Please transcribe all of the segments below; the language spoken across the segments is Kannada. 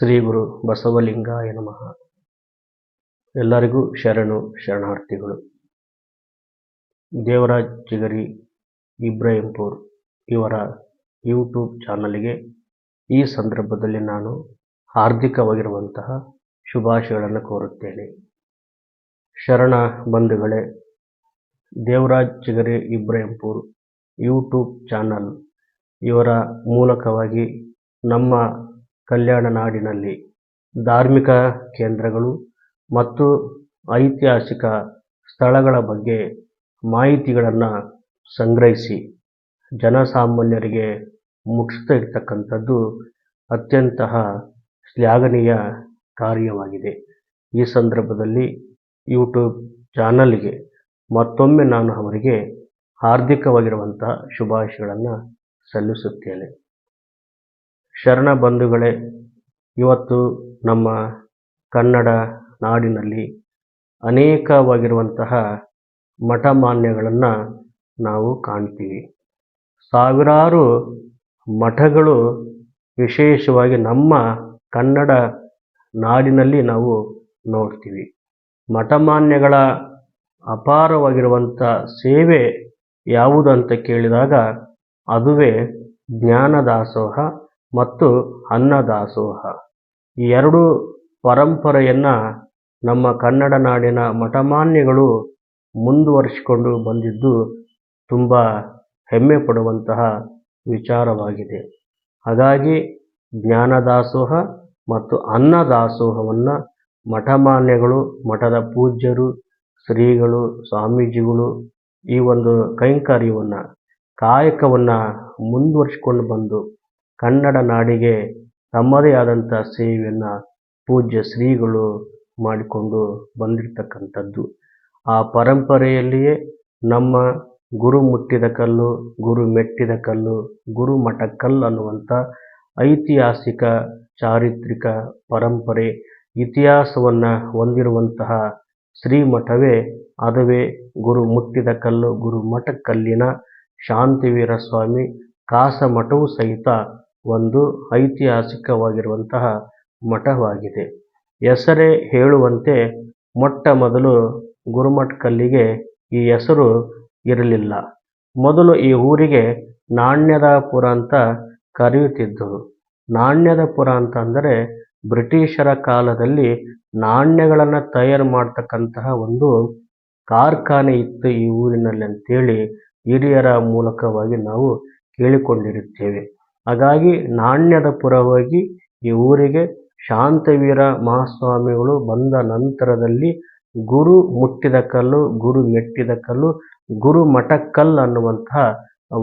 ಶ್ರೀ ಗುರು ಬಸವಲಿಂಗಾಯ ನಮಃ. ಎಲ್ಲರಿಗೂ ಶರಣು ಶರಣಾರ್ಥಿಗಳು. ದೇವರಾಜ್ ಚಿಗರಿ, ಇಬ್ರಾಹಿಂಪುರ್ ಇವರ ಯೂಟ್ಯೂಬ್ ಚಾನಲ್ಗೆ ಈ ಸಂದರ್ಭದಲ್ಲಿ ನಾನು ಹಾರ್ದಿಕವಾಗಿರುವಂತಹ ಶುಭಾಶಯಗಳನ್ನು ಕೋರುತ್ತೇನೆ. ಶರಣ ಬಂಧುಗಳೇ, ದೇವರಾಜ್ ಚಿಗರಿ, ಇಬ್ರಾಹಿಂಪುರ್ ಯೂಟ್ಯೂಬ್ ಚಾನಲ್ ಇವರ ಮೂಲಕವಾಗಿ ನಮ್ಮ ಕಲ್ಯಾಣ ನಾಡಿನಲ್ಲಿ ಧಾರ್ಮಿಕ ಕೇಂದ್ರಗಳು ಮತ್ತು ಐತಿಹಾಸಿಕ ಸ್ಥಳಗಳ ಬಗ್ಗೆ ಮಾಹಿತಿಗಳನ್ನು ಸಂಗ್ರಹಿಸಿ ಜನಸಾಮಾನ್ಯರಿಗೆ ಮುಟ್ಟಿಸ್ತಾ ಇರ್ತಕ್ಕಂಥದ್ದು ಅತ್ಯಂತ ಶ್ಲಾಘನೀಯ ಕಾರ್ಯವಾಗಿದೆ. ಈ ಸಂದರ್ಭದಲ್ಲಿ ಯೂಟ್ಯೂಬ್ ಚಾನಲ್ಗೆ ಮತ್ತೊಮ್ಮೆ ನಾನು ಅವರಿಗೆ ಹಾರ್ದಿಕವಾಗಿರುವಂತಹ ಶುಭಾಶಯಗಳನ್ನು ಸಲ್ಲಿಸುತ್ತೇನೆ. ಶರಣ ಬಂಧುಗಳೇ, ಇವತ್ತು ನಮ್ಮ ಕನ್ನಡ ನಾಡಿನಲ್ಲಿ ಅನೇಕವಾಗಿರುವಂತಹ ಮಠಮಾನ್ಯಗಳನ್ನು ನಾವು ಕಾಣ್ತೀವಿ. ಸಾವಿರಾರು ಮಠಗಳು ವಿಶೇಷವಾಗಿ ನಮ್ಮ ಕನ್ನಡ ನಾಡಿನಲ್ಲಿ ನಾವು ನೋಡ್ತೀವಿ. ಮಠಮಾನ್ಯಗಳ ಅಪಾರವಾಗಿರುವಂಥ ಸೇವೆ ಯಾವುದು ಅಂತ ಕೇಳಿದಾಗ, ಅದುವೇ ಜ್ಞಾನದಾಸೋಹ ಮತ್ತು ಅನ್ನದಾಸೋಹ. ಈ ಎರಡು ಪರಂಪರೆಯನ್ನು ನಮ್ಮ ಕನ್ನಡ ನಾಡಿನ ಮಠಮಾನ್ಯಗಳು ಮುಂದುವರಿಸಿಕೊಂಡು ಬಂದಿದ್ದು ತುಂಬ ಹೆಮ್ಮೆ ಪಡುವಂತಹ ವಿಚಾರವಾಗಿದೆ. ಹಾಗಾಗಿ ಜ್ಞಾನದಾಸೋಹ ಮತ್ತು ಅನ್ನದಾಸೋಹವನ್ನು ಮಠಮಾನ್ಯಗಳು, ಮಠದ ಪೂಜ್ಯರು, ಶ್ರೀಗಳು, ಸ್ವಾಮೀಜಿಗಳು ಈ ಒಂದು ಕೈಂಕರ್ಯವನ್ನು, ಕಾಯಕವನ್ನು ಮುಂದುವರಿಸಿಕೊಂಡು ಬಂದು ಕನ್ನಡ ನಾಡಿಗೆ ತಮ್ಮದೇ ಆದಂಥ ಸೇವೆಯನ್ನು ಪೂಜ್ಯ ಶ್ರೀಗಳು ಮಾಡಿಕೊಂಡು ಬಂದಿರತಕ್ಕಂಥದ್ದು. ಆ ಪರಂಪರೆಯಲ್ಲಿಯೇ ನಮ್ಮ ಗುರು ಮುಟ್ಟಿದ ಕಲ್ಲು, ಗುರು ಮೆಟ್ಟಿದ ಕಲ್ಲು, ಗುರು ಕಲ್ಲು ಅನ್ನುವಂಥ ಐತಿಹಾಸಿಕ, ಚಾರಿತ್ರಿಕ ಪರಂಪರೆ, ಇತಿಹಾಸವನ್ನು ಹೊಂದಿರುವಂತಹ ಶ್ರೀಮಠವೇ, ಅದುವೇ ಗುರು ಮುಟ್ಟಿದ ಕಲ್ಲು, ಗುರು ಮಠಕ್ಕಲ್ಲಿನ ಶಾಂತಿವೀರ ಸ್ವಾಮಿ ಕಾಸಮಠವು ಸಹಿತ ಒಂದು ಐತಿಹಾಸಿಕವಾಗಿರುವಂತಹ ಮಠವಾಗಿದೆ. ಹೆಸರೇ ಹೇಳುವಂತೆ ಮೊಟ್ಟ ಮೊದಲು ಗುರುಮಠಕಲ್ಲಿಗೆ ಈ ಹೆಸರು ಇರಲಿಲ್ಲ. ಮೊದಲು ಈ ಊರಿಗೆ ನಾಣ್ಯದಪುರ ಅಂತ ಕರೆಯುತ್ತಿದ್ದರು. ನಾಣ್ಯದಪುರ ಅಂತ ಅಂದರೆ ಬ್ರಿಟಿಷರ ಕಾಲದಲ್ಲಿ ನಾಣ್ಯಗಳನ್ನು ತಯಾರು ಮಾಡ್ತಕ್ಕಂತಹ ಒಂದು ಕಾರ್ಖಾನೆ ಇತ್ತು ಈ ಊರಿನಲ್ಲಿ ಅಂತೇಳಿ ಹಿರಿಯರ ಮೂಲಕವಾಗಿ ನಾವು ಕೇಳಿಕೊಂಡಿರುತ್ತೇವೆ. ಹಾಗಾಗಿ ನಾಣ್ಯದ ಪುರವಾಗಿ ಈ ಊರಿಗೆ ಶಾಂತವೀರ ಮಹಾಸ್ವಾಮಿಗಳು ಬಂದ ನಂತರದಲ್ಲಿ ಗುರು ಮುಟ್ಟಿದ ಕಲ್ಲು, ಗುರು ಮೆಟ್ಟಿದ ಕಲ್ಲು, ಗುರು ಮಠಕ್ಕಲ್ ಅನ್ನುವಂತಹ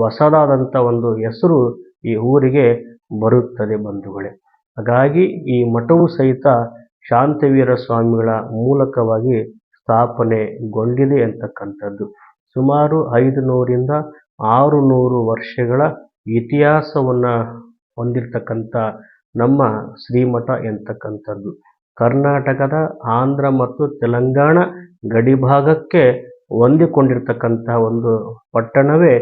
ಹೊಸದಾದಂಥ ಒಂದು ಹೆಸರು ಈ ಊರಿಗೆ ಬರುತ್ತದೆ ಬಂಧುಗಳೇ. ಹಾಗಾಗಿ ಈ ಮಠವು ಸಹಿತ ಶಾಂತವೀರ ಸ್ವಾಮಿಗಳ ಮೂಲಕವಾಗಿ ಸ್ಥಾಪನೆಗೊಂಡಿದೆ ಅಂತಕ್ಕಂಥದ್ದು. ಸುಮಾರು ಐದು ನೂರಿಂದ ಆರು ನೂರು ವರ್ಷಗಳ ಇತಿಹಾಸವನ್ನು ಹೊಂದಿರತಕ್ಕಂಥ ನಮ್ಮ ಶ್ರೀಮಠ ಎಂತಕ್ಕಂಥದ್ದು. ಕರ್ನಾಟಕದ ಆಂಧ್ರ ಮತ್ತು ತೆಲಂಗಾಣ ಗಡಿಭಾಗಕ್ಕೆ ಹೊಂದಿಕೊಂಡಿರ್ತಕ್ಕಂಥ ಒಂದು ಪಟ್ಟಣವೇ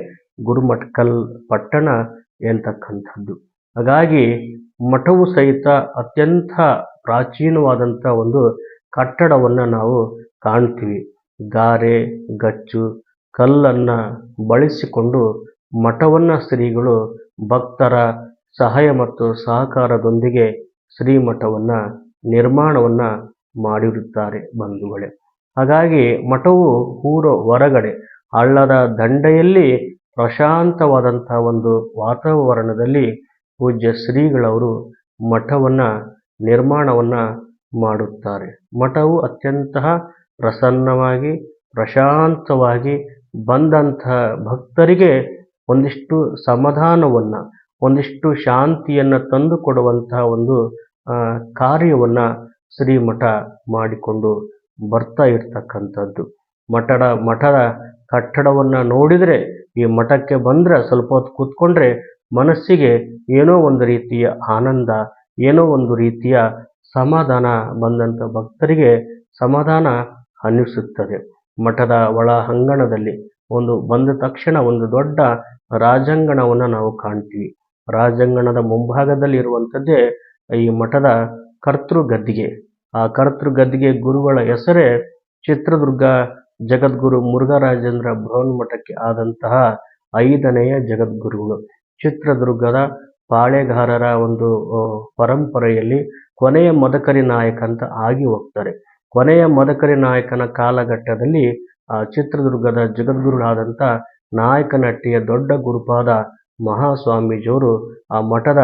ಗುರುಮಠಕಲ್ ಪಟ್ಟಣ ಎಂತಕ್ಕಂಥದ್ದು. ಹಾಗಾಗಿ ಮಠವು ಸಹಿತ ಅತ್ಯಂತ ಪ್ರಾಚೀನವಾದಂಥ ಒಂದು ಕಟ್ಟಡವನ್ನು ನಾವು ಕಾಣ್ತೀವಿ. ಗಾರೆ, ಗಚ್ಚು, ಕಲ್ಲನ್ನು ಬಳಸಿಕೊಂಡು ಮಠವನ್ನು ಶ್ರೀಗಳು ಭಕ್ತರ ಸಹಾಯ ಮತ್ತು ಸಹಕಾರದೊಂದಿಗೆ ಶ್ರೀ ಮಠವನ್ನ ನಿರ್ಮಾಣವನ್ನ ಮಾಡಿರುತ್ತಾರೆ ಬಂಧುಗಳೇ. ಹಾಗಾಗಿ ಮಠವು ಊರ ಹೊರಗಡೆ, ಹಳ್ಳದ ದಂಡೆಯಲ್ಲಿ ಪ್ರಶಾಂತವಾದಂತಹ ಒಂದು ವಾತಾವರಣದಲ್ಲಿ ಪೂಜ್ಯ ಶ್ರೀಗಳವರು ಮಠವನ್ನ ನಿರ್ಮಾಣವನ್ನ ಮಾಡುತ್ತಾರೆ. ಮಠವು ಅತ್ಯಂತ ಪ್ರಸನ್ನವಾಗಿ, ಪ್ರಶಾಂತವಾಗಿ ಬಂದಂತಹ ಭಕ್ತರಿಗೆ ಒಂದಿಷ್ಟು ಸಮಾಧಾನವನ್ನು, ಒಂದಿಷ್ಟು ಶಾಂತಿಯನ್ನು ತಂದು ಕೊಡುವಂತಹ ಒಂದು ಕಾರ್ಯವನ್ನು ಶ್ರೀಮಠ ಮಾಡಿಕೊಂಡು ಬರ್ತಾ ಇರ್ತಕ್ಕಂಥದ್ದು. ಮಠದ ಮಠದ ಕಟ್ಟಡವನ್ನು ನೋಡಿದರೆ, ಈ ಮಠಕ್ಕೆ ಬಂದರೆ ಸ್ವಲ್ಪ ಹೊತ್ತು ಕೂತ್ಕೊಂಡ್ರೆ ಮನಸ್ಸಿಗೆ ಏನೋ ಒಂದು ರೀತಿಯ ಆನಂದ, ಏನೋ ಒಂದು ರೀತಿಯ ಸಮಾಧಾನ ಬಂದಂಥ ಭಕ್ತರಿಗೆ ಸಮಾಧಾನ ಅನ್ನಿಸುತ್ತದೆ. ಮಠದ ಒಳ ಅಂಗಣದಲ್ಲಿ ಒಂದು ಬಂದ ತಕ್ಷಣ ಒಂದು ದೊಡ್ಡ ರಾಜಾಂಗಣವನ್ನು ನಾವು ಕಾಣ್ತೀವಿ. ರಾಜಾಂಗಣದ ಮುಂಭಾಗದಲ್ಲಿ ಇರುವಂಥದ್ದೇ ಈ ಮಠದ ಕರ್ತೃ ಗದ್ದಿಗೆ ಆ ಕರ್ತೃ ಗದ್ದಿಗೆ ಗುರುಗಳ ಹೆಸರೇ ಚಿತ್ರದುರ್ಗ ಜಗದ್ಗುರು ಮುರುಘರಾಜೇಂದ್ರ ಮಠಕ್ಕೆ ಆದಂತಹ ಐದನೆಯ ಜಗದ್ಗುರುಗಳು. ಚಿತ್ರದುರ್ಗದ ಪಾಳೆಗಾರರ ಒಂದು ಪರಂಪರೆಯಲ್ಲಿ ಕೊನೆಯ ಮದಕರಿ ನಾಯಕ ಅಂತ ಆಗಿ ಹೋಗ್ತಾರೆ. ಕೊನೆಯ ಮದಕರಿ ನಾಯಕನ ಕಾಲಘಟ್ಟದಲ್ಲಿ ಆ ಚಿತ್ರದುರ್ಗದ ಜಗದ್ಗುರುಗಳಾದಂಥ ನಾಯಕನಹಟ್ಟಿಯ ದೊಡ್ಡ ಗುರುಪಾದ ಮಹಾಸ್ವಾಮೀಜಿಯವರು ಆ ಮಠದ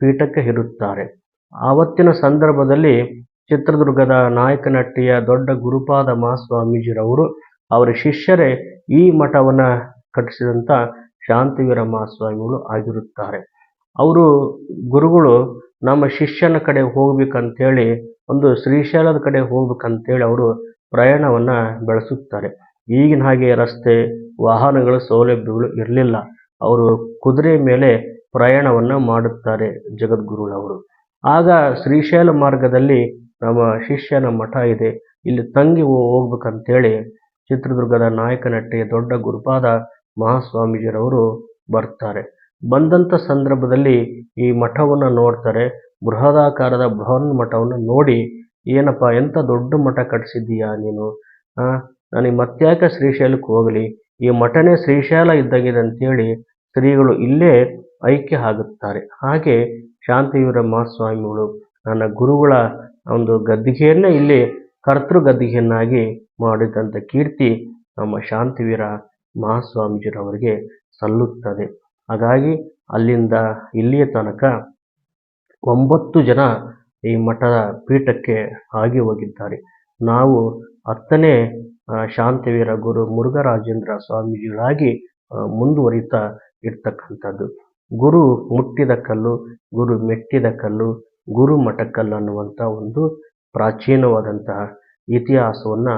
ಪೀಠಕ್ಕೆ ಇರುತ್ತಾರೆ. ಆವತ್ತಿನ ಸಂದರ್ಭದಲ್ಲಿ ಚಿತ್ರದುರ್ಗದ ನಾಯಕನಹಟ್ಟಿಯ ದೊಡ್ಡ ಗುರುಪಾದ ಮಹಾಸ್ವಾಮೀಜಿರವರು ಅವರ ಶಿಷ್ಯರೇ ಈ ಮಠವನ್ನ ಕಟ್ಟಿಸಿದಂಥ ಶಾಂತಿವೀರ ಮಹಾಸ್ವಾಮಿಗಳು ಆಗಿರುತ್ತಾರೆ. ಅವರು ಗುರುಗಳು ನಮ್ಮ ಶಿಷ್ಯನ ಕಡೆ ಹೋಗ್ಬೇಕಂತೇಳಿ ಒಂದು ಶ್ರೀಶೈಲದ ಕಡೆ ಹೋಗ್ಬೇಕಂತೇಳಿ ಅವರು ಪ್ರಯಾಣವನ್ನ ಬೆಳೆಸುತ್ತಾರೆ. ಈಗಿನ ಹಾಗೆ ರಸ್ತೆ, ವಾಹನಗಳ ಸೌಲಭ್ಯಗಳು ಇರಲಿಲ್ಲ. ಅವರು ಕುದುರೆ ಮೇಲೆ ಪ್ರಯಾಣವನ್ನು ಮಾಡುತ್ತಾರೆ ಜಗದ್ಗುರುಗಳವರು. ಆಗ ಶ್ರೀಶೈಲ ಮಾರ್ಗದಲ್ಲಿ ನಮ್ಮ ಶಿಷ್ಯನ ಮಠ ಇದೆ. ಇಲ್ಲಿ ತಂಗಿ ಹೋಗ್ಬೇಕಂತೇಳಿ ಚಿತ್ರದುರ್ಗದ ನಾಯಕನಟ್ಟಿ ದೊಡ್ಡ ಗುರುಪಾದ ಮಹಾಸ್ವಾಮೀಜಿರವರು ಬರ್ತಾರೆ. ಬಂದಂಥ ಸಂದರ್ಭದಲ್ಲಿ ಈ ಮಠವನ್ನು ನೋಡ್ತಾರೆ. ಬೃಹದಾಕಾರದ ಬೃಹನ್ ಮಠವನ್ನು ನೋಡಿ, ಏನಪ್ಪ ಎಂಥ ದೊಡ್ಡ ಮಠ ಕಟ್ಟಿಸಿದ್ದೀಯಾ ನೀನು? ನನಗೆ ಮತ್ತ್ಯಾಕೆ ಶ್ರೀಶೈಲಕ್ಕೆ ಹೋಗಲಿ, ಈ ಮಠನೇ ಶ್ರೀಶೈಲ ಇದ್ದಂಗಿದೆ ಅಂತೇಳಿ ಶ್ರೀಗಳು ಇಲ್ಲೇ ಐಕ್ಯ ಆಗುತ್ತಾರೆ ಹಾಗೆ ಶಾಂತಿವೀರ ಮಹಾಸ್ವಾಮಿಗಳು ನನ್ನ ಗುರುಗಳ ಒಂದು ಗದ್ದಿಗೆಯನ್ನೇ ಇಲ್ಲಿ ಕರ್ತೃ ಗದ್ದಿಗೆಯನ್ನಾಗಿ ಮಾಡಿದಂಥ ಕೀರ್ತಿ ನಮ್ಮ ಶಾಂತಿವೀರ ಮಹಾಸ್ವಾಮೀಜಿರವರಿಗೆ ಸಲ್ಲುತ್ತದೆ. ಹಾಗಾಗಿ ಅಲ್ಲಿಂದ ಇಲ್ಲಿಯ ತನಕ ಒಂಬತ್ತು ಜನ ಈ ಮಠದ ಪೀಠಕ್ಕೆ ಆಗಿ ಹೋಗಿದ್ದಾರೆ. ನಾವು ಹತ್ತನೇ ಶಾಂತಿವೀರ ಗುರು ಮುರುಘರಾಜೇಂದ್ರ ಸ್ವಾಮೀಜಿಗಳಾಗಿ ಮುಂದುವರಿತಾ ಇರ್ತಕ್ಕಂಥದ್ದು. ಗುರು ಮುಟ್ಟಿದ ಕಲ್ಲು, ಗುರು ಮೆಟ್ಟಿದ ಕಲ್ಲು, ಗುರು ಮಠಕಲ್ಲು ಅನ್ನುವಂಥ ಒಂದು ಪ್ರಾಚೀನವಾದಂತಹ ಇತಿಹಾಸವನ್ನ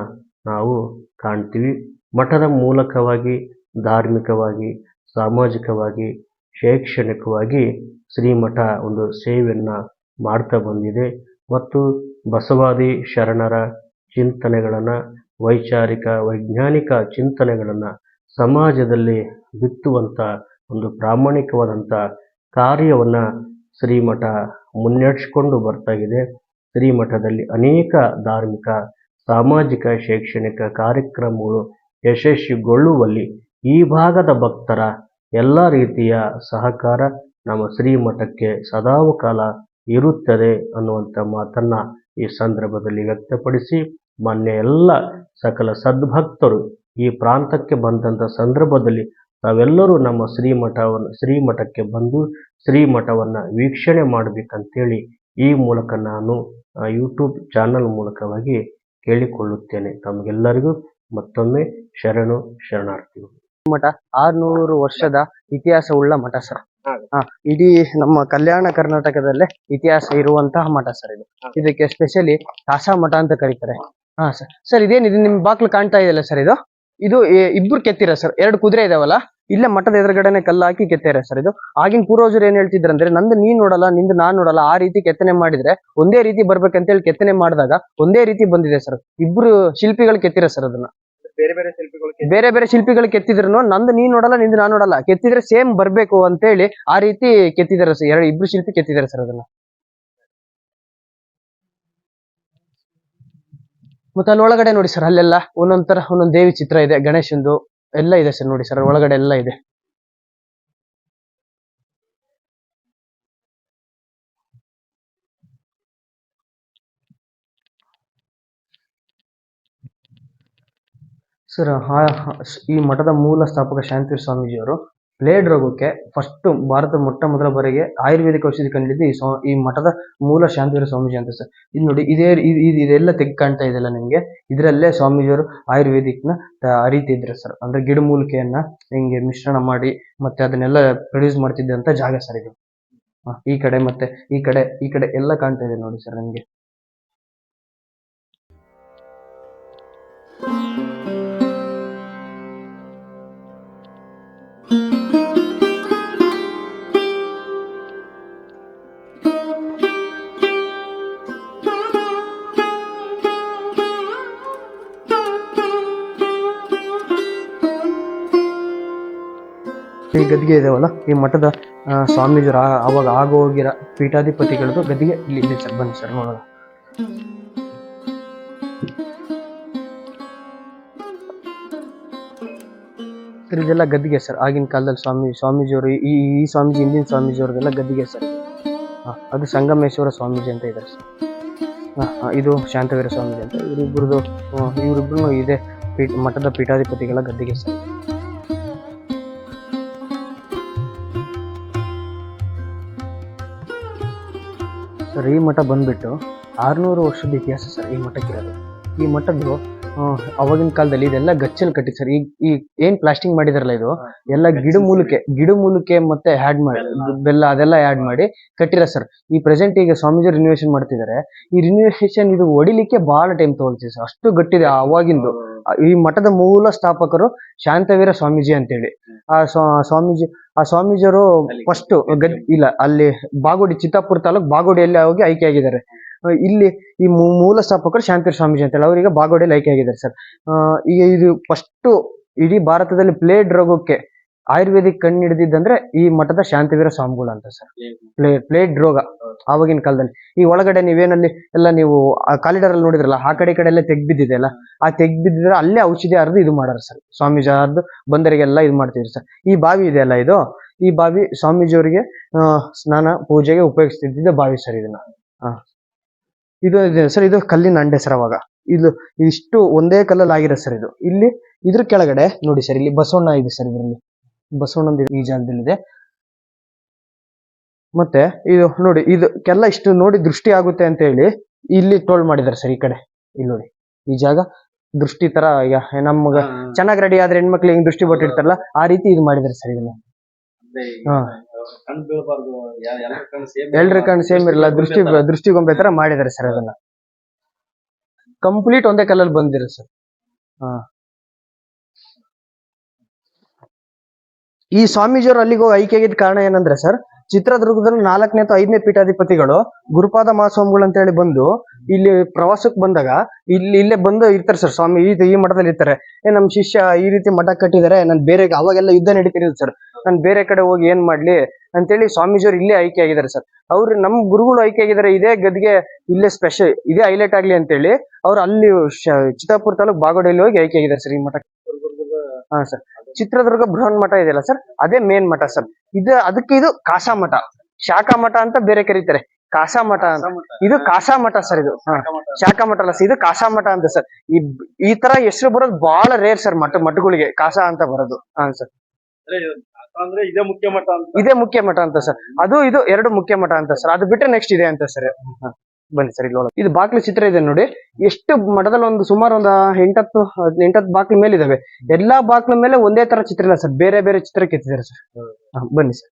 ನಾವು ಕಾಣ್ತೀವಿ. ಮಠದ ಮೂಲಕವಾಗಿ, ಧಾರ್ಮಿಕವಾಗಿ, ಸಾಮಾಜಿಕವಾಗಿ, ಶೈಕ್ಷಣಿಕವಾಗಿ ಶ್ರೀಮಠ ಒಂದು ಸೇವೆಯನ್ನು ಮಾಡ್ತಾ ಬಂದಿದೆ. ಮತ್ತು ಬಸವಾದಿ ಶರಣರ ಚಿಂತನೆಗಳನ್ನು ವೈಚಾರಿಕ, ವೈಜ್ಞಾನಿಕ ಚಿಂತನೆಗಳನ್ನು ಸಮಾಜದಲ್ಲಿ ಬಿತ್ತುವಂಥ ಒಂದು ಪ್ರಾಮಾಣಿಕವಾದಂಥ ಕಾರ್ಯವನ್ನು ಶ್ರೀಮಠ ಮುನ್ನಡೆಸ್ಕೊಂಡು ಬರ್ತಾ ಇದೆ. ಶ್ರೀಮಠದಲ್ಲಿ ಅನೇಕ ಧಾರ್ಮಿಕ, ಸಾಮಾಜಿಕ, ಶೈಕ್ಷಣಿಕ ಕಾರ್ಯಕ್ರಮಗಳು ಯಶಸ್ವಿಗೊಳ್ಳುವಲ್ಲಿ ಈ ಭಾಗದ ಭಕ್ತರ ಎಲ್ಲ ರೀತಿಯ ಸಹಕಾರ ನಮ್ಮ ಶ್ರೀಮಠಕ್ಕೆ ಸದಾವಕಾಲ ಇರುತ್ತದೆ ಅನ್ನುವಂಥ ಮಾತನ್ನ ಈ ಸಂದರ್ಭದಲ್ಲಿ ವ್ಯಕ್ತಪಡಿಸಿ ಮೊನ್ನೆ ಎಲ್ಲ ಸಕಲ ಸದ್ಭಕ್ತರು ಈ ಪ್ರಾಂತಕ್ಕೆ ಬಂದಂಥ ಸಂದರ್ಭದಲ್ಲಿ ತಾವೆಲ್ಲರೂ ನಮ್ಮ ಶ್ರೀಮಠವನ್ನು, ಶ್ರೀಮಠಕ್ಕೆ ಬಂದು ಶ್ರೀಮಠವನ್ನು ವೀಕ್ಷಣೆ ಮಾಡಬೇಕಂತೇಳಿ ಈ ಮೂಲಕ ನಾನು ಯೂಟ್ಯೂಬ್ ಚಾನಲ್ ಮೂಲಕವಾಗಿ ಕೇಳಿಕೊಳ್ಳುತ್ತೇನೆ. ತಮಗೆಲ್ಲರಿಗೂ ಮತ್ತೊಮ್ಮೆ ಶರಣು ಶರಣಾರ್ಥಿಗಳು. ಆರ್ನೂರು ವರ್ಷದ ಇತಿಹಾಸವುಳ್ಳ ಮಠ ಸರ್. ಇಡೀ ನಮ್ಮ ಕಲ್ಯಾಣ ಕರ್ನಾಟಕದಲ್ಲೇ ಇತಿಹಾಸ ಇರುವಂತಹ ಮಠ ಸರ್ ಇದು. ಇದಕ್ಕೆ ಸ್ಪೆಷಲಿ ಕಾಸಾ ಮಠ ಅಂತ ಕರೀತಾರೆ. ಹಾ ಸರ್ ಸರ್ ಇದೇನಿದೆ ನಿಮ್ ಬಾಕ್ಲು ಕಾಣ್ತಾ ಇದೆಯಲ್ಲ ಸರ್ ಇದು? ಇದು ಇಬ್ರು ಕೆತ್ತಿರ ಸರ್ ಎರಡು ಕುದುರೆ ಇದಾವಲ್ಲ? ಇಲ್ಲೇ ಮಠದ ಎದುರುಗಡೆನೆ ಕಲ್ಲು ಹಾಕಿ ಕೆತ್ತಾರೆ ಸರ್ ಇದು. ಆಗಿನ ಪೂರ್ವಜರು ಏನ್ ಹೇಳ್ತಿದ್ರು ಅಂದ್ರೆ ನಂದು ನೀನ್ ನೋಡಲ್ಲ ನಿಂದು ನಾನ್ ನೋಡಲ್ಲ ಆ ರೀತಿ ಕೆತ್ತನೆ ಮಾಡಿದ್ರೆ ಒಂದೇ ರೀತಿ ಬರ್ಬೇಕಂತ ಹೇಳಿ ಕೆತ್ತನೆ ಮಾಡಿದಾಗ ಒಂದೇ ರೀತಿ ಬಂದಿದೆ ಸರ್ ಇಬ್ರು ಶಿಲ್ಪಿಗಳು ಕೆತ್ತಿರ ಸರ್ ಅದನ್ನ. ಬೇರೆ ಬೇರೆ ಶಿಲ್ಪಿಗಳು ಕೆತ್ತಿದ್ರು. ನಂದು ನೀನ್ ನೋಡಲ್ಲ, ನಿಂದು ನಾನ್ ನೋಡಲ್ಲ. ಕೆತ್ತಿದ್ರೆ ಸೇಮ್ ಬರ್ಬೇಕು ಅಂತೇಳಿ ಆ ರೀತಿ ಕೆತ್ತಿದಾರೆ ಸರ್. ಎರಡು ಇಬ್ರು ಶಿಲ್ಪಿ ಕೆತ್ತಿದಾರೆ ಸರ್ ಅದನ್ನ. ಮತ್ತೆ ಅಲ್ಲಿ ಒಳಗಡೆ ನೋಡಿ ಸರ್, ಅಲ್ಲೆಲ್ಲ ಒಂದೊಂದ್ ತರ, ಒಂದೊಂದ್ ದೇವಿ ಚಿತ್ರ ಇದೆ, ಗಣೇಶಂದು, ಎಲ್ಲ ಇದೆ ಸರ್ ನೋಡಿ ಸರ್, ಒಳಗಡೆ ಎಲ್ಲ ಇದೆ. ಸರ್ ಈ ಮಠದ ಮೂಲ ಸ್ಥಾಪಕ ಶಾಂತಿ ಸ್ವಾಮೀಜಿಯವರು ಪ್ಲೇಡ್ ರೋಗಕ್ಕೆ ಫಸ್ಟ್ ಭಾರತ ಮೊಟ್ಟ ಮೊದಲ ಬಾರಿಗೆ ಆಯುರ್ವೇದಿಕ್ ಔಷಧಿ ಕಂಡಿದ್ದು ಈ ಈ ಮಠದ ಮೂಲ ಶಾಂತಿವೀರ ಸ್ವಾಮೀಜಿ ಅಂತ ಸರ್. ಇದು ನೋಡಿ, ಇದೇ ಇದು ಇದ್- ಇದೆಲ್ಲ ತೆಗ್ ಕಾಣ್ತಾ ಇದೆಲ್ಲ ನಿಮಗೆ? ಇದರಲ್ಲೇ ಸ್ವಾಮೀಜಿಯವರು ಆಯುರ್ವೇದಿಕ್ನ ಅರಿತಿದ್ರು ಸರ್. ಅಂದ್ರೆ ಗಿಡಮೂಲಿಕೆಯನ್ನ ಹಿಂಗೆ ಮಿಶ್ರಣ ಮಾಡಿ ಮತ್ತೆ ಅದನ್ನೆಲ್ಲ ಪ್ರೊಡ್ಯೂಸ್ ಮಾಡ್ತಿದ್ದಂತ ಜಾಗ ಸರ್ ಇದು. ಈ ಕಡೆ ಮತ್ತೆ, ಈ ಕಡೆ ಈ ಕಡೆ ಎಲ್ಲ ಕಾಣ್ತಾ ಇದೆ ನೋಡಿ ಸರ್ ನಿಮ್ಗೆ. ಈ ಗದ್ದಿಗೆ ಇದಾವಲ್ಲ? ಈ ಮಠದ ಸ್ವಾಮೀಜಿರ ಸ್ವಾಮೀಜಿರು ಆ- ಅವಾಗ ಆಗೋಗಿರೋ ಪೀಠಾಧಿಪತಿಗಳದ್ದು ಗದ್ದಿಗೆ ಇಲ್ಲಿ ಇಲ್ಲಿ ಸರ್, ಬನ್ನಿ ಸರ್, ನೋಡೋಣ. ಸರ್, ಇದೆಲ್ಲ ಗದ್ದಿಗೆ ಸರ್, ಆಗಿನ ಕಾಲದಲ್ಲಿ ಸ್ವಾಮಿ, ಸ್ವಾಮೀಜಿಯವರು, ಈ ಈ ಸ್ವಾಮೀಜಿ, ಹಿಂದಿನ ಸ್ವಾಮೀಜಿಯವ್ರದೆಲ್ಲ ಗದ್ದಿಗೆ ಸರ್. ಅದು ಸಂಗಮೇಶ್ವರ ಸ್ವಾಮೀಜಿ ಅಂತ ಇದ್ದಾರೆ ಸರ್. ಇದು ಶಾಂತವೀರ ಸ್ವಾಮೀಜಿ ಅಂತ ಇವರಿಬ್ಬರದು ಇವರಿಬ್ಬರು ಇದೆ ಪೀಠ, ಮಠದ ಪೀಠಾಧಿಪತಿಗಳ ಗದ್ದಿಗೆ ಸರ್. ಸರ್ ಈ ಮಠ ಬಂದ್ಬಿಟ್ಟು ಆರುನೂರು ವರ್ಷದ ಇತಿಹಾಸ ಸರ್ ಈ ಮಠಕ್ಕಿರೋದು. ಈ ಮಠದ್ದು ಅವಾಗಿನ ಕಾಲದಲ್ಲಿ ಇದೆಲ್ಲ ಗಚ್ಚಲ್ ಕಟ್ಟಿ ಸರ್. ಈಗ ಈ ಏನ್ ಪ್ಲಾಸ್ಟಿಂಗ್ ಮಾಡಿದಾರಲ್ಲ ಇದು? ಎಲ್ಲ ಗಿಡ ಮೂಲಕ್ಕೆ ಗಿಡ ಮತ್ತೆ ಆ್ಯಡ್ ಮಾಡಿ ಬೆಲ್ಲ. ಅದೆಲ್ಲ ಆ್ಯಡ್ ಮಾಡಿ ಕಟ್ಟಿರ ಸರ್. ಈ ಪ್ರೆಸೆಂಟ್ ಈಗ ಸ್ವಾಮೀಜಿ ರಿನ್ಯೂವೇಷನ್ ಮಾಡ್ತಿದ್ದಾರೆ. ಈ ರಿನ್ಯೂವೇಷನ್ ಇದು ಹೊಡಿಲಿಕ್ಕೆ ಬಹಳ ಟೈಮ್ ತಗೊಳ್ತೀವಿ ಸರ್. ಅಷ್ಟು ಗಟ್ಟಿದೆ ಅವಾಗಿಂದು. ಈ ಮಠದ ಮೂಲ ಸ್ಥಾಪಕರು ಶಾಂತವೀರ ಸ್ವಾಮೀಜಿ ಅಂತೇಳಿ. ಆ ಸ್ವಾ- ಸ್ವಾಮೀಜಿ ಆ ಸ್ವಾಮೀಜಿಯವರು ಫಸ್ಟ್ ಗದ್ ಇಲ್ಲ ಅಲ್ಲಿ ಬಾಗೋಡಿ ಚಿತ್ತಾಪುರ ತಾಲೂಕ್ ಬಾಗೋಡಿಯಲ್ಲಿ ಹೋಗಿ ಆಯ್ಕೆ ಆಗಿದ್ದಾರೆ. ಇಲ್ಲಿ ಈ ಮೂಲ ಸ್ಥಾಪಕರು ಶಾಂತವೀರ ಸ್ವಾಮೀಜಿ ಅಂತೇಳಿ ಅವರಿಗೆ ಬಾಗೋಡಿಯಲ್ಲಿ ಆಯ್ಕೆ ಆಗಿದ್ದಾರೆ ಸರ್. ಈಗ ಇದು ಫಸ್ಟ್ ಇಡೀ ಭಾರತದಲ್ಲಿ ಪ್ಲೇಡ್ ರೋಗಕ್ಕೆ ಆಯುರ್ವೇದಿಕ್ ಕಣ್ಣು ಹಿಡಿದಿದ್ದಂದ್ರೆ ಈ ಮಠದ ಶಾಂತಿವೀರ ಸ್ವಾಮಿಗಳು ಅಂತ ಸರ್. ಪ್ಲೇ ಪ್ಲೇಟ್ ರೋಗ ಆವಾಗಿನ ಕಾಲದಲ್ಲಿ. ಈ ಒಳಗಡೆ ನೀವೇನಲ್ಲಿ ಎಲ್ಲ ನೀವು ಕಾಲಿಡರ್ ಅಲ್ಲಿ ನೋಡಿದ್ರಲ್ಲ, ಆ ಕಡೆ ಈ ಕಡೆ ಎಲ್ಲ ತೆಗ್ಬಿದ್ದಿದೆ ಅಲ್ಲ? ಆ ತೆಗ್ಬಿದ್ದಿದ್ರೆ ಅಲ್ಲೇ ಔಷಧಿ ಅರ್ದು ಇದು ಮಾಡಾರ ಸರ್. ಸ್ವಾಮೀಜಿ ಹರಿದು ಬಂದರಿಗೆಲ್ಲ ಇದು ಮಾಡ್ತೀವಿ ಸರ್. ಈ ಬಾವಿ ಇದೆಯಲ್ಲ ಇದು? ಈ ಬಾವಿ ಸ್ವಾಮೀಜಿಯವರಿಗೆ ಸ್ನಾನ, ಪೂಜೆಗೆ ಉಪಯೋಗಿಸ್ತಿದ್ದ ಬಾವಿ ಸರ್ ಇದನ್ನ. ಇದು ಸರ್, ಇದು ಕಲ್ಲಿನ ಅಂಡೆ ಸರ್ ಅವಾಗ. ಇದು ಇಷ್ಟು ಒಂದೇ ಕಲ್ಲಲ್ಲಿ ಆಗಿರೋ ಸರ್ ಇದು. ಇಲ್ಲಿ ಇದ್ರ ಕೆಳಗಡೆ ನೋಡಿ ಸರ್, ಇಲ್ಲಿ ಬಸವಣ್ಣ ಇದೆ ಸರ್ ಇದರಲ್ಲಿ. ಬಸವಣ್ಣಂದು ಈ ಜಾಗದಲ್ಲಿದೆ. ಮತ್ತೆ ಇದು ನೋಡಿ ಇದಕ್ಕೆಲ್ಲ ಇಷ್ಟು ನೋಡಿ ದೃಷ್ಟಿ ಆಗುತ್ತೆ ಅಂತ ಹೇಳಿ ಇಲ್ಲಿ ಟೋಲ್ ಮಾಡಿದ್ದಾರೆ ಸರ್ ಈ ಕಡೆ. ಇಲ್ಲಿ ನೋಡಿ ಈ ಜಾಗ ದೃಷ್ಟಿ ತರ ಈಗ ನಮ್ಗ ಚೆನ್ನಾಗಿ ರೆಡಿ ಆದ್ರೆ ಹೆಣ್ಮಕ್ಳು ಹೆಂಗ್ ದೃಷ್ಟಿ ಕೊಟ್ಟಿರ್ತಾರಲ್ಲ ಆ ರೀತಿ ಇದು ಮಾಡಿದ್ದಾರೆ ಸರ್ ಇದನ್ನ. ಎಲ್ರ ಕಣ್ಣು ಸೇಮ್ ಇರಲ್ಲ. ದೃಷ್ಟಿ ದೃಷ್ಟಿಗೊಂಬೆ ತರ. ಮಾಡಿದ್ದಾರೆ ಸರ್ ಅದನ್ನ. ಕಂಪ್ಲೀಟ್ ಒಂದೇ ಕಲ್ಲಲ್ಲಿ ಬಂದಿರ ಸರ್. ಹಾ. ಈ ಸ್ವಾಮೀಜಿಯವರು ಅಲ್ಲಿಗೆ ಹೋಗಿ ಆಯ್ಕೆ ಆಗಿದ್ದ ಕಾರಣ ಏನಂದ್ರೆ ಸರ್ ಚಿತ್ರದುರ್ಗದಲ್ಲಿ ನಾಲ್ಕನೇ ಅಥವಾ ಐದನೇ ಪೀಠಾಧಿಪತಿಗಳು ಗುರುಪಾದ ಮಹಾಸ್ವಾಮಿಗಳು ಅಂತ ಹೇಳಿ ಬಂದು ಇಲ್ಲಿ ಪ್ರವಾಸಕ್ಕೆ ಬಂದಾಗ ಇಲ್ಲಿ ಇಲ್ಲೇ ಬಂದು ಇರ್ತಾರೆ ಸರ್ ಸ್ವಾಮಿ ಈ ಈ ಮಠದಲ್ಲಿ ಇರ್ತಾರೆ. ಏ ನಮ್ಮ ಶಿಷ್ಯ ಈ ರೀತಿ ಮಠ ಕಟ್ಟಿದ್ದಾರೆ ನಾನು ಬೇರೆ ಅವಾಗೆಲ್ಲ ಯುದ್ಧ ನಡೀತಿರೋದು ಸರ್. ನಾನು ಬೇರೆ ಕಡೆ ಹೋಗಿ ಏನ್ ಮಾಡ್ಲಿ ಅಂತೇಳಿ ಸ್ವಾಮೀಜಿಯವರು ಇಲ್ಲೇ ಆಯ್ಕೆ ಆಗಿದ್ದಾರೆ ಸರ್. ಅವ್ರು ನಮ್ಮ ಗುರುಗಳು ಆಯ್ಕೆ ಆಗಿದ್ದಾರೆ ಇದೇ ಗದ್ಗೆ ಇಲ್ಲೇ ಸ್ಪೆಷಲ್ ಇದೇ ಹೈಲೈಟ್ ಆಗ್ಲಿ ಅಂತೇಳಿ ಅವ್ರು ಅಲ್ಲಿ ಚಿತ್ತಾಪುರ ತಾಲೂಕ್ ಬಾಗೋಡಲ್ಲಿ ಹೋಗಿ ಆಯ್ಕೆ ಆಗಿದ್ದಾರೆ ಸರ್ ಈ ಮಠ ಹಾ ಸರ್. ಚಿತ್ರದುರ್ಗ ಬೃಹನ್ ಮಠ ಇದೆಯಲ್ಲ ಸರ್ ಅದೇ ಮೇನ್ ಮಠ ಸರ್ ಇದು ಅದಕ್ಕೆ ಇದು ಕಾಸಾ ಮಠ. ಶಾಖಾ ಮಠ ಅಂತ ಬೇರೆ ಕರೀತಾರೆ. ಕಾಸಾ ಮಠ ಅಂತ. ಇದು ಕಾಸಾ ಮಠ ಸರ್ ಇದು. ಹಾ. ಶಾಖಾ ಮಠ ಅಲ್ಲ ಸರ್ ಇದು ಕಾಸಾ ಮಠ ಅಂತ ಸರ್ ಈ ಈ ತರ ಹೆಸರು ಬರೋದು ಬಹಳ ರೇರ್ ಸರ್ ಮಠ ಮಠಗಳಿಗೆ. ಕಾಸಾ ಅಂತ ಬರೋದು. ಹಾ ಸರ್ ಇದೇ ಮುಖ್ಯ ಮಠ ಅಂತ. ಇದೇ ಮುಖ್ಯ ಮಠ ಅಂತ ಸರ್ ಅದು ಇದು ಎರಡು ಮುಖ್ಯ ಮಠ ಅಂತ ಸರ್ ಅದು ಬಿಟ್ಟರೆ ನೆಕ್ಸ್ಟ್ ಇದೆ ಅಂತ ಸರ್ ಬನ್ನಿ ಸರ್, ಇಲ್ಲಿ ಇದು ಬಾಕ್ಲು ಚಿತ್ರ ಇದೆ ನೋಡಿ. ಎಷ್ಟು ಮಠದಲ್ಲಿ ಒಂದು ಸುಮಾರು ಒಂದು ಎಂಟತ್ತು ಎಂಟತ್ತು ಬಾಕ್ಲ ಮೇಲೆ ಇದಾವೆ ಎಲ್ಲಾ ಬಾಕ್ಲ ಮೇಲೆ ಒಂದೇ ತರ ಚಿತ್ರ ಇಲ್ಲ ಸರ್, ಬೇರೆ ಬೇರೆ ಚಿತ್ರ ಕೆತ್ತಿದ್ದಾರೆ ಸರ್. ಬನ್ನಿ ಸರ್.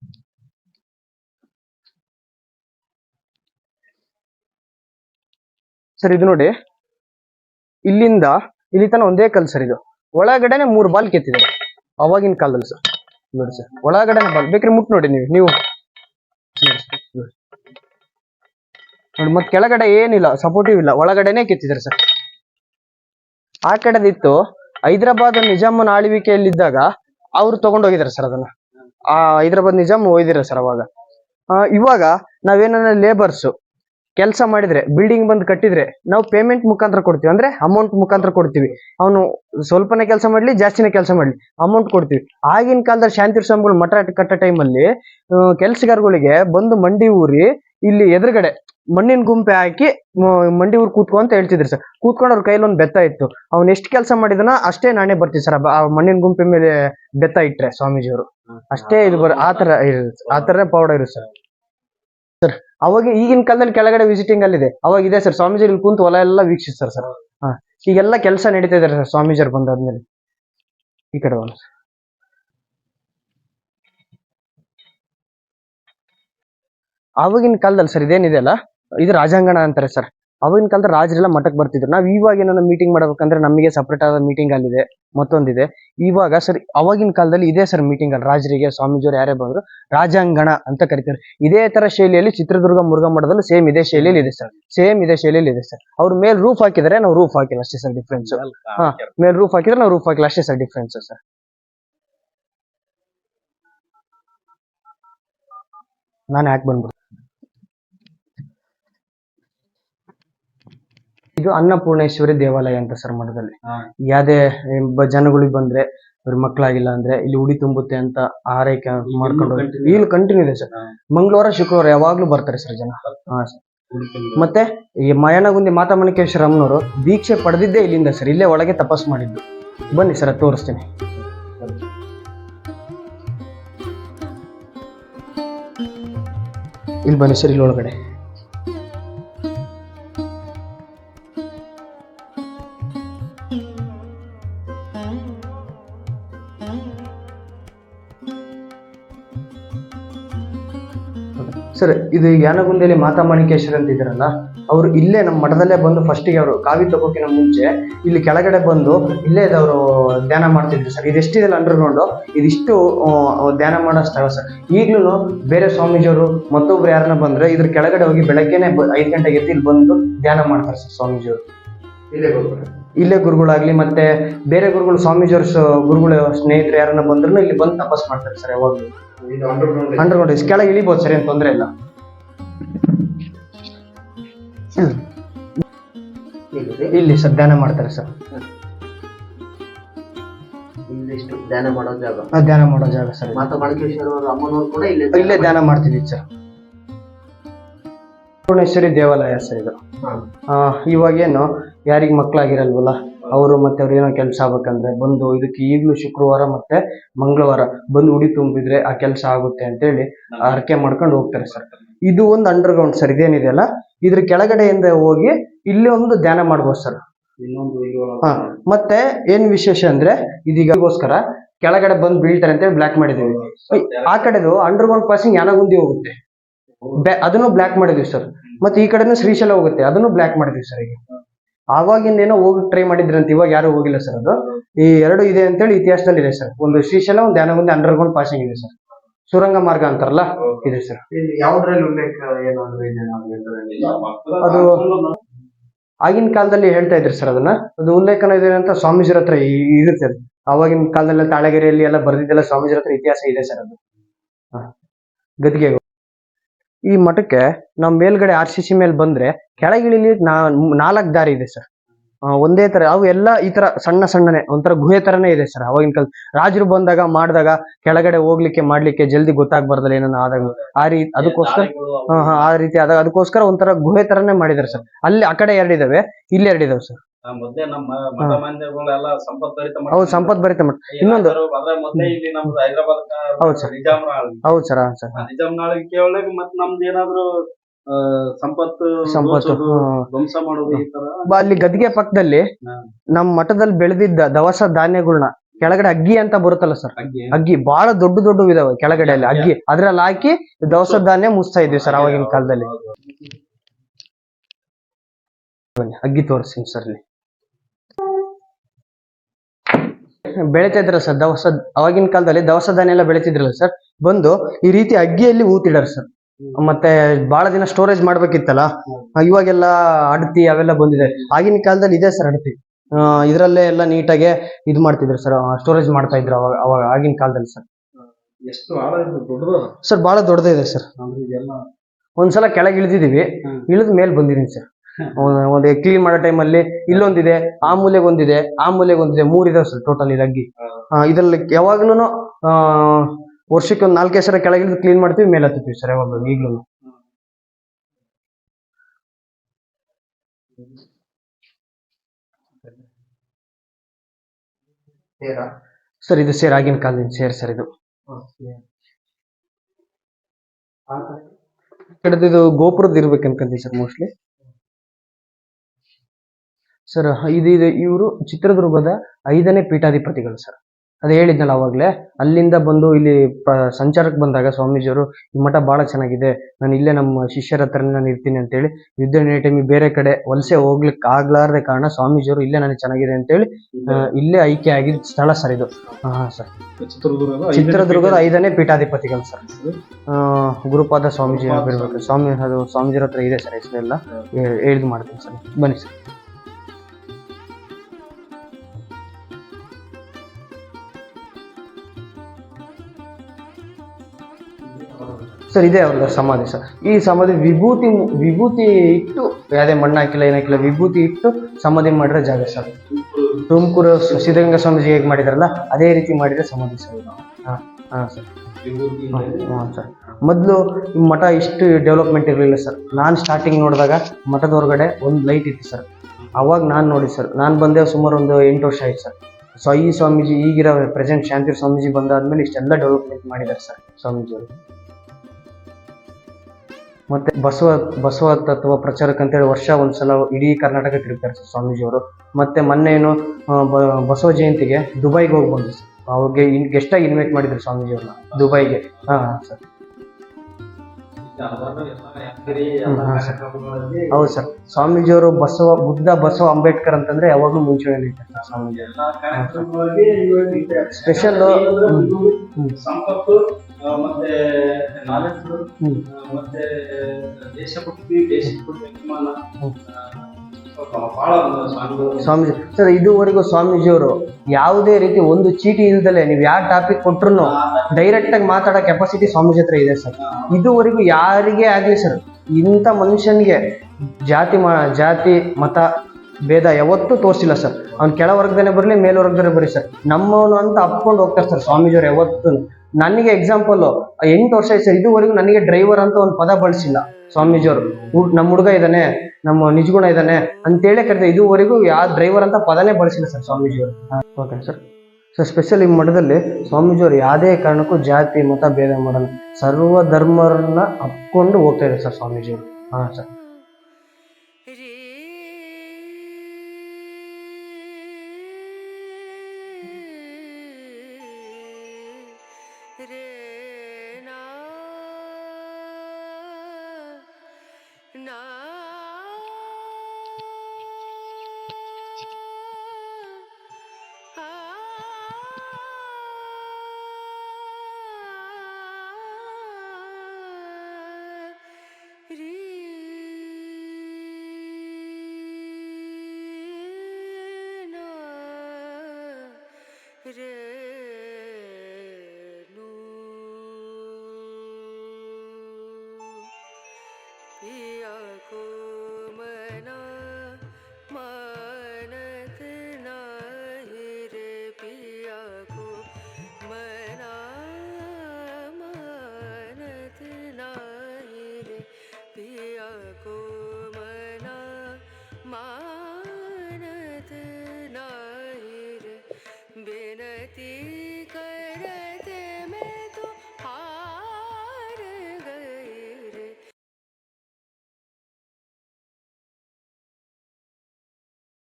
ಸರ್, ಇದು ನೋಡಿ. ಇಲ್ಲಿಂದ, ಇಲ್ಲಿ ತನ ಒಂದೇ ಕಲ್ ಸರ್ ಇದು. ಒಳಗಡೆನೆ ಮೂರು ಬಾಲ್ ಕೆತ್ತಿದ್ದಾರೆ. ಅವಾಗಿನ ಕಾಲದಲ್ಲಿ ಸರ್. ನೋಡಿ ಸರ್, ಒಳಗಡೆನೆ ಬಾಲ್ ಬೇಕ್ರೆ ಮುಟ್ ನೋಡಿ ನೀವು. ನೀವು ನೋಡಿ sir, ನೋಡಿ. ನೋಡಿ, ಮತ್ತೆ ಕೆಳಗಡೆ ಏನಿಲ್ಲ ಸಪೋರ್ಟಿವ್ ಇಲ್ಲ. ಒಳಗಡೆನೆ ಕೆತ್ತಿದ್ದಾರೆ ಸರ್. ಆ ಕಡೆದಿತ್ತು, ಹೈದ್ರಾಬಾದ್ ನಿಜಾಮನ ಆಳ್ವಿಕೆಯಲ್ಲಿದ್ದಾಗ ಅವ್ರು ತಗೊಂಡೋಗಿದ್ದಾರೆ ಸರ್ ಅದನ್ನ. ಆ ಹೈದರಾಬಾದ್ ನಿಜಾಮ್ ಒಯ್ದಿರ ಸರ್ ಅವಾಗ. ಇವಾಗ ನಾವೇನ ಲೇಬರ್ಸ್ ಕೆಲಸ ಮಾಡಿದ್ರೆ ಬಿಲ್ಡಿಂಗ್ ಬಂದು ಕಟ್ಟಿದ್ರೆ, ನಾವು ಪೇಮೆಂಟ್ ಮುಖಾಂತರ ಕೊಡ್ತೀವಿ. ಅಂದ್ರೆ ಅಮೌಂಟ್ ಮುಖಾಂತರ ಕೊಡ್ತೀವಿ. ಅವನು ಸ್ವಲ್ಪನೇ ಕೆಲಸ ಮಾಡ್ಲಿ, ಜಾಸ್ತಿನೇ ಕೆಲಸ ಮಾಡ್ಲಿ ಅಮೌಂಟ್ ಕೊಡ್ತೀವಿ. ಆಗಿನ ಕಾಲದಲ್ಲಿ ಶಾಂತಿ ಸ್ವಾಮಿಗಳು ಮಠ ಕಟ್ಟ ಟೈಮಲ್ಲಿ ಕೆಲಸಗಾರಗಳಿಗೆ ಬಂದು ಮಂಡಿ ಊರಿ, ಇಲ್ಲಿ ಎದುರುಗಡೆ ಮಣ್ಣಿನ ಗುಂಪೆ ಹಾಕಿ ಮಂಡಿ ಊರು ಕೂತ್ಕೊ ಅಂತ ಹೇಳ್ತಿದ್ರು ಸರ್. ಕೂತ್ಕೊಂಡು ಅವ್ರ ಕೈಲಿ ಒಂದು ಬೆತ್ತ ಇತ್ತು. ಅವ್ನು ಎಷ್ಟು ಕೆಲಸ ಮಾಡಿದನ ಅಷ್ಟೇ ನಾನೇ ಬರ್ತೀವಿ ಸರ್. ಆ ಮಣ್ಣಿನ ಗುಂಪೆ ಮೇಲೆ ಬೆತ್ತ ಇಟ್ರೆ ಸ್ವಾಮೀಜಿಯವರು. ಅಷ್ಟೇ ಇದು ಬರ ಆತರ ಆತರ ಇರುತ್ತೆ ಆ ತರ ಪೌಡ ಇರುತ್ತೆ ಸರ್. ಸರ್, ಅವಾಗ ಈಗಿನ ಕಾಲದಲ್ಲಿ ಕೆಳಗಡೆ ವಿಸಿಟಿಂಗ್ ಅಲ್ಲಿದೆ. ಅವಾಗ ಇದೆ ಸರ್. ಸ್ವಾಮೀಜಿ ಇಲ್ಲಿ ಕುಂತು ಹೊಲ ಎಲ್ಲ ವೀಕ್ಷಿಸ್ತಾರೆ ಸರ್. ಹಾ. ಈಗೆಲ್ಲ ಕೆಲಸ ನಡೀತಾ ಇದಾರೆ ಸರ್ ಸ್ವಾಮೀಜಿಯವ್ರು ಬಂದಾದ್ಮೇಲೆ. ಈ ಕಡೆ ಬನ್ನಿ ಸರ್. ಕಾಲದಲ್ಲಿ ಸರ್ ಇದೇನಿದೆ ಅಲ್ಲ? ಇದು ರಾಜಾಂಗಣ ಅಂತಾರೆ ಸರ್ ಅವಾಗಿನ ಕಾಲದ ರಾಜರೆಲ್ಲ ಮಠಕ್ಕೆ ಬರ್ತಿದ್ರು. ನಾವು ಇವಾಗ ಏನಾರ ಮೀಟಿಂಗ್ ಮಾಡ್ಬೇಕಂದ್ರೆ ನಮಗೆ ಸಪ್ರೇಟ್ ಆದ ಮೀಟಿಂಗ್ ಅಲ್ಲಿದೆ ಮತ್ತೊಂದಿದೆ. ಇವಾಗ ಸರ್ ಅವಾಗಿನ ಕಾಲದಲ್ಲಿ ಇದೇ ಸರ್ ಮೀಟಿಂಗ್ ಅಲ್ಲಿ ರಾಜರಿಗೆ ಸ್ವಾಮೀಜಿಯವರು ಯಾರೇ ಬಂದ್ರು ರಾಜಾಂಗಣ ಅಂತ ಕರಿತಾರೆ. ಇದೇ ತರ ಶೈಲಿಯಲ್ಲಿ ಚಿತ್ರದುರ್ಗ ಮುರುಘಾ ಮಠದಲ್ಲೂ ಸೇಮ್ ಇದೇ ಶೈಲಿಯಲ್ಲಿ ಇದೆ ಸರ್ ಸೇಮ್ ಇದೇ ಶೈಲಿಯಲ್ಲಿ ಇದೆ ಸರ್ ಅವ್ರ ಮೇಲ್ ರೂಫ್ ಹಾಕಿದರೆ ನಾವು ರೂಫ್ ಹಾಕಿಲ್ಲ ಅಷ್ಟೇ ಸರ್ ಡಿಫ್ರೆನ್ಸ್ ಮೇಲ್ ಮೇಲೆ ರೂಫ್ ಹಾಕಿದ್ರೆ ನಾವು ರೂಫ್ ಹಾಕಿಲ್ಲ ಅಷ್ಟೇ ಸರ್ ಡಿಫ್ರೆನ್ಸ್ ಸರ್ ನಾನು ಯಾಕೆ ಬಂದ್ಬಿಡ್ತೀನಿ? ಇದು ಅನ್ನಪೂರ್ಣೇಶ್ವರಿ ದೇವಾಲಯ ಅಂತ ಸರ್ ಮಠದಲ್ಲಿ. ಯಾವ್ದೇ ಜನಗಳಿಗೆ ಬಂದ್ರೆ ಅವ್ರ ಮಕ್ಕಳಾಗಿಲ್ಲ ಅಂದ್ರೆ ಇಲ್ಲಿ ಉಡಿ ತುಂಬುತ್ತೆ ಅಂತ ಆರೈಕೆ ಮಾಡ್ಕೊಂಡು? ಇಲ್ಲಿ ಕಂಟಿನ್ಯೂ ಇದೆ ಸರ್. ಮಂಗಳವಾರ ಶುಕ್ರವಾರ ಯಾವಾಗ್ಲೂ ಬರ್ತಾರೆ ಸರ್ ಜನ. ಹಾ. ಸರ್ ಮತ್ತೆ ಈ ಮಯನಗುಂದಿ ಮಾತಾ ಮಣಿಕೇಶ್ವರ ಅಮ್ಮನವರು ದೀಕ್ಷೆ ಪಡೆದಿದ್ದೇ ಇಲ್ಲಿಂದ ಸರ್. ಇಲ್ಲೇ ಒಳಗೆ ತಪಸ್ ಮಾಡಿದ್ದು. ಬನ್ನಿ ಸರ್ ತೋರಿಸ್ತೀನಿ. ಇಲ್ಲಿ ಬನ್ನಿ ಸರ್ ಇಲ್ಲಿ ಒಳಗಡೆ ಸರ್, ಇದು ಯಾನಗುಂದಿಯಲ್ಲಿ ಮಾತಾ ಮಾಣಿಕೇಶ್ವರ ಅಂತ ಇದ್ದಾರಲ್ಲ, ಅವರು ಇಲ್ಲೇ ನಮ್ಮ ಮಠದಲ್ಲೇ ಬಂದು ಫಸ್ಟಿಗೆ ಅವರು ಕಾವಿ ತಗೋಕಿನ ಮುಂಚೆ ಇಲ್ಲಿ ಕೆಳಗಡೆ ಬಂದು ಇಲ್ಲೇ ಅವರು ಧ್ಯಾನ ಮಾಡ್ತಿದ್ರು ಸರ್. ಇದೆಷ್ಟಿದೆಲ್ಲ ಅಂಡರ್ಗ್ರೌಂಡು ಇದಿಷ್ಟು ಧ್ಯಾನ ಮಾಡೋ ಸ್ಥಳ ಸರ್. ಈಗಲೂ ಬೇರೆ ಸ್ವಾಮೀಜಿಯವರು ಮತ್ತೊಬ್ರು ಯಾರನ್ನ ಬಂದ್ರೆ ಇದ್ರ ಕೆಳಗಡೆ ಹೋಗಿ ಬೆಳಗ್ಗೆನೆ ಐದು ಗಂಟೆಗೆ ಎದ್ದು ಇಲ್ಲಿ ಬಂದು ಧ್ಯಾನ ಮಾಡ್ತಾರೆ ಸರ್ ಸ್ವಾಮೀಜಿಯವರು. ಇಲ್ಲೇ ಗುರುಗಳಾಗ್ಲಿ ಮತ್ತೆ ಬೇರೆ ಗುರುಗಳು ಸ್ವಾಮೀಜಿಯವ್ರ ಗುರುಗಳು ಸ್ನೇಹಿತರು ಯಾರನ್ನ ಬಂದ್ರು ಇಲ್ಲಿ ಬಂದು ತಪಸ್ ಮಾಡ್ತಾರೆ ಸರ್ ಯಾವಾಗಲೂ. ಅಂಡರ್ಗ್ರೌಂಡ್ ಕೆಳಗೆ ಇಳಿಬೋದು ಸರ್ ಏನು ತೊಂದರೆ ಇಲ್ಲ. ಇಲ್ಲಿ ಸರ್ ಧ್ಯಾನ ಮಾಡ್ತಾರೆ ಸರ್. ಇಲ್ಲಿಷ್ಟು ಧ್ಯಾನ ಮಾಡೋ ಜಾಗ. ಧ್ಯಾನ ಮಾಡೋ ಜಾಗ ಸರ್. ಮಾತಾ ಅವ್ರ ಕೂಡ ಇಲ್ಲೇ ಇಲ್ಲೇ ಧ್ಯಾನ ಮಾಡ್ತೀವಿ ಸರ್. ಪೂರ್ಣೇಶ್ವರಿ ದೇವಾಲಯ ಸರ್ ಇದು. ಇವಾಗೇನು ಯಾರಿಗೆ ಮಕ್ಕಳಾಗಿರಲ್ವಲ್ಲ ಅವರು ಮತ್ತೆ ಅವ್ರು ಏನೋ ಕೆಲಸ ಆಗ್ಬೇಕಂದ್ರೆ ಬಂದು ಇದಕ್ಕೆ ಈಗಲೂ ಶುಕ್ರವಾರ ಮತ್ತೆ ಮಂಗಳವಾರ ಬಂದು ಉಡಿ ತುಂಬಿದ್ರೆ ಆ ಕೆಲಸ ಆಗುತ್ತೆ ಅಂತ ಹೇಳಿ ಹರಕೆ ಮಾಡ್ಕೊಂಡು ಹೋಗ್ತಾರೆ ಸರ್. ಇದು ಒಂದು ಅಂಡರ್ಗ್ರೌಂಡ್ ಸರ್ ಇದೇನಿದೆಯಲ್ಲ ಇದ್ರ ಕೆಳಗಡೆಯಿಂದ ಹೋಗಿ ಇಲ್ಲಿ ಒಂದು ಧ್ಯಾನ ಮಾಡ್ಬೋದು ಸರ್. ಇನ್ನೊಂದು ಹಾ ಮತ್ತೆ ಏನ್ ವಿಶೇಷ ಅಂದ್ರೆ ಇದೀಗೋಸ್ಕರ ಕೆಳಗಡೆ ಬಂದು ಬೀಳ್ತಾರೆ ಅಂತ ಬ್ಲಾಕ್ ಮಾಡಿದೀವಿ ಆ ಕಡೆದು ಅಂಡರ್ಗ್ರೌಂಡ್ ಪಾಸಿಂಗ್ ಯಾನಗುಂದಿ ಹೋಗುತ್ತೆ. ಅದನ್ನು ಬ್ಲಾಕ್ ಮಾಡಿದೀವಿ ಸರ್. ಮತ್ತೆ ಈ ಕಡೆನೂ ಶ್ರೀಶೈಲ ಹೋಗುತ್ತೆ ಅದನ್ನು ಬ್ಲಾಕ್ ಮಾಡಿದೀವಿ ಸರ್ ಈಗ. ಆವಾಗಿಂದ ಏನೋ ಹೋಗಿ ಟ್ರೈ ಮಾಡಿದ್ರಂತ ಇವಾಗ ಯಾರು ಹೋಗಿಲ್ಲ ಸರ್ ಅದು. ಈ ಎರಡು ಇದೆ ಅಂತೇಳಿ ಇತಿಹಾಸದಲ್ಲಿ ಇದೆ ಸರ್ ಒಂದು ಶ್ರೀಶೈಲ ಒಂದು ಯಾನಗುಂದಿ ಅಂಡರ್ಗ್ರೌಂಡ್ ಪಾಸಿಂಗ್ ಇದೆ ಸರ್ ಸುರಂಗ ಮಾರ್ಗ ಅಂತಾರಲ್ಲ ಇದೆ ಸರ್ ಅದು ಆಗಿನ ಕಾಲದಲ್ಲಿ ಹೇಳ್ತಾ ಇದ್ರು ಸರ್ ಅದನ್ನ. ಅದು ಉಲ್ಲೇಖನ ಇದೆ ಅಂತ ಸ್ವಾಮೀಜಿರ ಹತ್ರ ಇರುತ್ತೆ ಅದು. ಆವಾಗಿನ ಕಾಲದಲ್ಲಿ ತಾಳಗೆರೆಯಲ್ಲಿ ಎಲ್ಲ ಬರ್ದಿದ್ದೆಲ್ಲ ಸ್ವಾಮೀಜಿರ ಹತ್ರ ಇತಿಹಾಸ ಇದೆ ಸರ್ ಅದು. ಗದ್ಗೆ ಈ ಮಠಕ್ಕೆ ನಾವು ಮೇಲ್ಗಡೆ ಆರ್ ಸಿ ಸಿ ಮೇಲೆ ಬಂದ್ರೆ ಕೆಳಗಿಳಿಲಿ ನಾ ನಾಲ್ಕು ದಾರಿ ಇದೆ ಸರ್. ಒಂದೇ ತರ ಅವು ಎಲ್ಲ ಈ ತರ ಸಣ್ಣ ಸಣ್ಣನೆ ಒಂಥರ ಗುಹೆ ತರನೇ ಇದೆ ಸರ್. ಅವಾಗಿನ ಕಾಲ ರಾಜರು ಬಂದಾಗ ಮಾಡಿದಾಗ ಕೆಳಗಡೆ ಹೋಗ್ಲಿಕ್ಕೆ ಮಾಡ್ಲಿಕ್ಕೆ ಜಲ್ದಿ ಗೊತ್ತಾಗ್ಬಾರ್ದಲ್ಲ ಏನನ್ನ ಆದಾಗ. ಆ ರೀತಿ ಅದಕ್ಕೋಸ್ಕರ ಆ ರೀತಿ ಆದಾಗ ಅದಕ್ಕೋಸ್ಕರ ಒಂಥರ ಗುಹೆ ತರನೇ ಮಾಡಿದಾರೆ ಸರ್. ಅಲ್ಲಿ ಆ ಕಡೆ ಎರಡಿದಾವೆ ಇಲ್ಲಿ ಎರಡಿದಾವೆ ಸರ್. ಮೊದ್ಲೇ ನಮ್ಮ ಮಠ ಮಂದಿರಗಳೆಲ್ಲ ಸಂಪತ್ ಭರಿತ ಮಠ. ಹೌದು ಸಂಪತ್ ಭರಿತ ಮಠ ಈ ಇನ್ನೊಂದು. ರಾಜರು ಅದ್ರ ಮೊದ್ಲೇ ಇಲ್ಲಿ ನಮ್ದು ಹೈದರಾಬಾದ್ ಹೌದು ಸರ್. ನಿಜಾಮ್ರ ಆಳ್ವಿ. ಹೌದು ಸರ್ ಹಾ ಸರ್. ಆ ನಿಜಾಮ್ನ ಆಳ್ವಿಕೆ ಒಳಗೆ ಮತ್ ನಮ್ದು ಏನಾದ್ರು ಆ, ಸಂಪತ್ತು ಸಂಪತ್ತು ದೋಚೋದು, ಹ್ಮ್. ಧ್ವಂಸ ಮಾಡೋದು ಈ ತರ? ಬ- ಅಲ್ಲಿ ಗದ್ಗೆ ಪಕ್ಕದಲ್ಲಿ ನಮ್ ಮಠದಲ್ಲಿ ಬೆಳೆದಿದ್ದ ದವಸ ಧಾನ್ಯಗಳನ್ನ ಕೆಳಗಡೆ ಅಗ್ಗಿ ಅಂತ ಬರುತ್ತಲ್ಲ ಸರ್. ಹಂಗೆ ಅಗ್ಗಿ ಬಹಳ ದೊಡ್ಡ ದೊಡ್ಡ ಇದಾವೆ ಕೆಳಗಡೆ ಅಲ್ಲಿ ಅಗ್ಗಿ. ಅದ್ರಲ್ಲಿ ಹಾಕಿ ದವಸ ಧಾನ್ಯ ಮುಚ್ತಾ ಇದ್ವಿ ಸರ್ ಅವಾಗಿನ ಕಾಲದಲ್ಲಿ. ಬನ್ನಿ, ಅಗ್ಗಿ ತೋರಿಸ್ತೀನಿ ಸರ್ ಇಲ್ಲಿ. ಬೆಳಿತಾ ಇದ್ರ ಸರ್? ದವಸ ಅವಾಗಿನ ಕಾಲದಲ್ಲಿ ದವಸ ಧಾನ್ಯ ಎಲ್ಲ ಬೆಳಿತಿದ್ರಲ್ಲ ಸರ್? ಬಂದು ಈ ರೀತಿ ಅಗ್ಗಿಯಲ್ಲಿ ಊತಿಡರ್ ಸರ್. ಮತ್ತೆ ಬಹಳ ದಿನ ಸ್ಟೋರೇಜ್ ಮಾಡ್ಬೇಕಿತ್ತಲ್ಲ? ಇವಾಗೆಲ್ಲ ಅಡತಿ ಅವೆಲ್ಲ ಬಂದಿದೆ. ಆಗಿನ ಕಾಲದಲ್ಲಿ ಇದೆ ಸರ್ ಅಡತಿ. ಇದರಲ್ಲೇ ಇದ್ರಲ್ಲೇ ಎಲ್ಲ ನೀಟಾಗೆ ಇದು ಮಾಡ್ತಿದ್ರು ಸರ್. ಸ್ಟೋರೇಜ್ ಮಾಡ್ತಾ ಇದ್ರು ಅವಾಗ ಅವಾಗ ಆಗಿನ ಕಾಲದಲ್ಲಿ ಸರ್. ಎಷ್ಟು ಸರ್ ಬಹಳ ದೊಡ್ಡದೇ ಇದೆ ಸರ್ ಒಂದ್ಸಲ ಕೆಳಗೆ ಇಳಿದಿದೀವಿ ಇಳಿದ ಮೇಲೆ ಬಂದಿದ್ದೀನಿ ಸರ್. ಒಂದು ಕ್ಲೀನ್ ಮಾಡೋ ಟೈಮಲ್ಲಿ ಇಲ್ಲೊಂದಿದೆ ಆ ಮೂಲೆಗೆ ಒಂದಿದೆ ಆ ಮೂಲೆಗೆ ಒಂದಿದೆ ಮೂರಿದೆ ಸರ್ ಟೋಟಲ್ ಅಗ್ಗಿ ಇದ್ರಲ್ಲಿ ಯಾವಾಗ್ಲೂ ವರ್ಷಕ್ಕೆ ಒಂದು ನಾಲ್ಕೈದು ಸರ ಕೆಳಗಿಳಿದು ಕ್ಲೀನ್ ಮಾಡ್ತೀವಿ ಮೇಲೆ ಹತ್ತೀವಿ ಸರ್ ಯಾವಾಗ್ಲೂ ಈಗ್ಲೂ ಸರ್? ಇದು ಸೇರ್ ಆಗಿನ ಕಾಲದಿಂದ ಸೇರ್ ಸರ್ ಇದು. ಕಡೆದು ಇದು ಗೋಪುರದ ಇರ್ಬೇಕು ಅನ್ಕೊಂತೀವಿ ಸರ್ ಮೋಸ್ಟ್ಲಿ ಸರ್ ಇದು ಇದು ಇವರು ಚಿತ್ರದುರ್ಗದ ಐದನೇ ಪೀಠಾಧಿಪತಿಗಳು ಸರ್. ಅದು ಹೇಳಿದ್ನಲ್ಲ ಅವಾಗಲೇ ಅಲ್ಲಿಂದ ಬಂದು ಇಲ್ಲಿ ಪ- ಸಂಚಾರಕ್ಕೆ ಬಂದಾಗ ಸ್ವಾಮೀಜಿಯವರು ಈ ಮಠ ಬಹಳ ಚೆನ್ನಾಗಿದೆ ನಾನು ಇಲ್ಲೇ ನಮ್ಮ ಶಿಷ್ಯರ ಹತ್ರನೇ ನಾನು ಇರ್ತೀನಿ ಅಂತೇಳಿ ಯುದ್ಧ ಟೈಮಿಗೆ ಬೇರೆ ಕಡೆ ವಲಸೆ ಹೋಗ್ಲಿಕ್ಕೆ ಆಗ್ಲಾರ್ದೆ ಕಾರಣ ಸ್ವಾಮೀಜಿಯವರು ಇಲ್ಲೇ ನನಗೆ ಚೆನ್ನಾಗಿದೆ ಅಂತೇಳಿ ಇಲ್ಲೇ ಆಯ್ಕೆ ಆಗಿದ್ದ ಸ್ಥಳ ಸರ್ ಇದು. ಹಾಂ ಸರ್. ಚಿತ್ರದುರ್ಗದ ಐದನೇ ಚಿತ್ರದುರ್ಗದ. ಐದನೇ ಪೀಠಾಧಿಪತಿಗಳು ಸರ್. ಗುರುಪಾದ ಸ್ವಾಮೀಜಿ ಸ್ವಾಮಿ ಅದು ಸ್ವಾಮೀಜಿಯವ್ರ ಹತ್ರ ಇದೆ ಸರ್ ಹೆಸರೆಲ್ಲ ಹೇಳಿದ್ ಮಾಡ್ತೀನಿ ಸರ್. ಬನ್ನಿ ಸರ್. ಸರ್, ಇದೇ ಅವ್ರದ್ದು ಸಮಾಧಿ ಸರ್. ಈ ಸಮಾಧಿ ವಿಭೂತಿ ವಿಭೂತಿ ಇಟ್ಟು, ಯಾವುದೇ ಮಣ್ಣು ಹಾಕಿಲ್ಲ ಏನಾಕಿಲ್ಲ, ವಿಭೂತಿ ಇಟ್ಟು ಸಮಾಧಿ ಮಾಡಿರೋ ಜಾಗ ಸರ್. ತುಮಕೂರು ಸಿದ್ಧಗಂಗಾ ಸ್ವಾಮೀಜಿ ಹೇಗೆ ಮಾಡಿದಾರಲ್ಲ, ಅದೇ ರೀತಿ ಮಾಡಿದರೆ ಸಮಾಧಿ ಸರ್ ಹಾಂ ಹಾಂ ಸರ್. ಹಾಂ ಸರ್. ಮೊದಲು ಮಠ ಇಷ್ಟು ಡೆವಲಪ್ಮೆಂಟ್ ಇರಲಿಲ್ಲ ಸರ್. ನಾನು ಸ್ಟಾರ್ಟಿಂಗ್ ನೋಡಿದಾಗ ಮಠದ ಹೊರಗಡೆ ಒಂದು ಲೈಟ್ ಇತ್ತು ಸರ್. ಅವಾಗ ನಾನು ನೋಡಿ ಸರ್, ನಾನು ಬಂದೆ ಸುಮಾರು ಒಂದು ಎಂಟು ವರ್ಷ ಆಯ್ತು ಸರ್. ಸೊ ಈ ಸ್ವಾಮೀಜಿ ಈಗಿರೋ ಪ್ರೆಸೆಂಟ್ ಶಾಂತಿ ಸ್ವಾಮೀಜಿ ಬಂದಾದ್ಮೇಲೆ ಇಷ್ಟೆಲ್ಲ ಡೆವಲಪ್ಮೆಂಟ್ ಮಾಡಿದ್ದಾರೆ ಸರ್ ಸ್ವಾಮೀಜಿಯವರು. ಮತ್ತೆ ಬಸವ ಬಸವ ತತ್ವ ಪ್ರಚಾರಕ್ಕೆ ಅಂತೇಳಿ ವರ್ಷ ಒಂದ್ಸಲ ಇಡೀ ಕರ್ನಾಟಕ ತಿರುಗ್ತಾರೆ ಸರ್ ಸ್ವಾಮೀಜಿಯವರು. ಮತ್ತೆ ಮೊನ್ನೆ ಏನು ಬಸವ ಜಯಂತಿಗೆ ದುಬೈಗೆ ಹೋಗಿ ಸರ್. ಅವ್ರಿಗೆ ಇನ್ ಗೆಸ್ಟಾಗಿ ಇನ್ವೈಟ್ ಮಾಡಿದ್ರು ಸ್ವಾಮೀಜಿಯವ್ರನ್ನ ದುಬೈಗೆ. ಹಾಂ ಸರ್. ಹೌದು ಸರ್. ಸ್ವಾಮೀಜಿಯವರು ಬಸವ ಬುದ್ಧ ಬಸವ ಅಂಬೇಡ್ಕರ್ ಅಂತಂದ್ರೆ ಯಾವಾಗಲೂ ಮುಂಚೆ ಇರ್ತಾರೆ ಸ್ವಾಮೀಜಿ. ಸ್ಪೆಷಲ್ ಮತ್ತೆ ನಾಲೆಜ್. ಮತ್ತೆ ದೇಶಭಕ್ತಿ ದೇಶಭಕ್ತಿ ಅಭಿಮಾನ ಸ್ವಾಮೀಜಿ ಸರ್ ಇದುವರೆಗೂ ಸ್ವಾಮೀಜಿಯವರು ಯಾವುದೇ ರೀತಿ ಒಂದು ಚೀಟಿ ಇಲ್ದಲೆ ನೀವು ಯಾವ ಟಾಪಿಕ್ ಕೊಟ್ರು ಡೈರೆಕ್ಟ್ ಆಗಿ ಮಾತಾಡೋ ಕೆಪಾಸಿಟಿ ಸ್ವಾಮೀಜಿ ಹತ್ರ ಇದೆ ಸರ್. ಇದುವರೆಗೂ ಯಾರಿಗೆ ಆಗಲಿ ಸರ್ ಇಂಥ ಮನುಷ್ಯನಿಗೆ ಜಾತಿ ಮ ಜಾತಿ ಮತ ಭೇದ ಯಾವತ್ತೂ ತೋರಿಸಿಲ್ಲ ಸರ್. ಅವ್ನು ಕೆಳವರ್ಗದನೇ ಬರಲಿ ಮೇಲ್ವರ್ಗದನೇ ಬರಲಿ ಸರ್. ನಮ್ಮವನು ಅಂತ ಅಪ್ಕೊಂಡು ಹೋಗ್ತಾರೆ ಸರ್ ಸ್ವಾಮೀಜಿಯವರು ಯಾವತ್ತೂ ನನಗೆ ಎಕ್ಸಾಂಪಲ್ ಎಂಟು ವರ್ಷ ಸರ್ ಇದುವರೆಗೂ ನನಗೆ ಡ್ರೈವರ್ ಅಂತ ಒಂದು ಪದ ಬಳಸಿಲ್ಲ. ಸ್ವಾಮೀಜಿಯವರು ನಮ್ಮ ಹುಡುಗ ಇದ್ದಾನೆ, ನಮ್ಮ ನಿಜಗುಣ ಇದ್ದಾನೆ ಅಂತೇಳಿ ಕರೆದ ಇದುವರೆಗೂ ಯಾವ ಡ್ರೈವರ್ ಅಂತ ಪದನೇ ಬಳಸಿಲ್ಲ ಸರ್ ಸ್ವಾಮೀಜಿಯವರು. ಓಕೆ ಸರ್ ಸರ್ ಸ್ಪೆಷಲ್ ಈ ಮಠದಲ್ಲಿ ಸ್ವಾಮೀಜಿಯವರು ಯಾವುದೇ ಕಾರಣಕ್ಕೂ ಜಾತಿ, ಮತ, ಭೇದ ಮಾಡಲ್ಲ. ಸರ್ವ ಧರ್ಮರನ್ನ ಅಪ್ಕೊಂಡು ಹೋಗ್ತಾ ಇದ್ದಾರೆ ಸರ್ ಸ್ವಾಮೀಜಿಯವರು. ಹಾಂ ಸರ್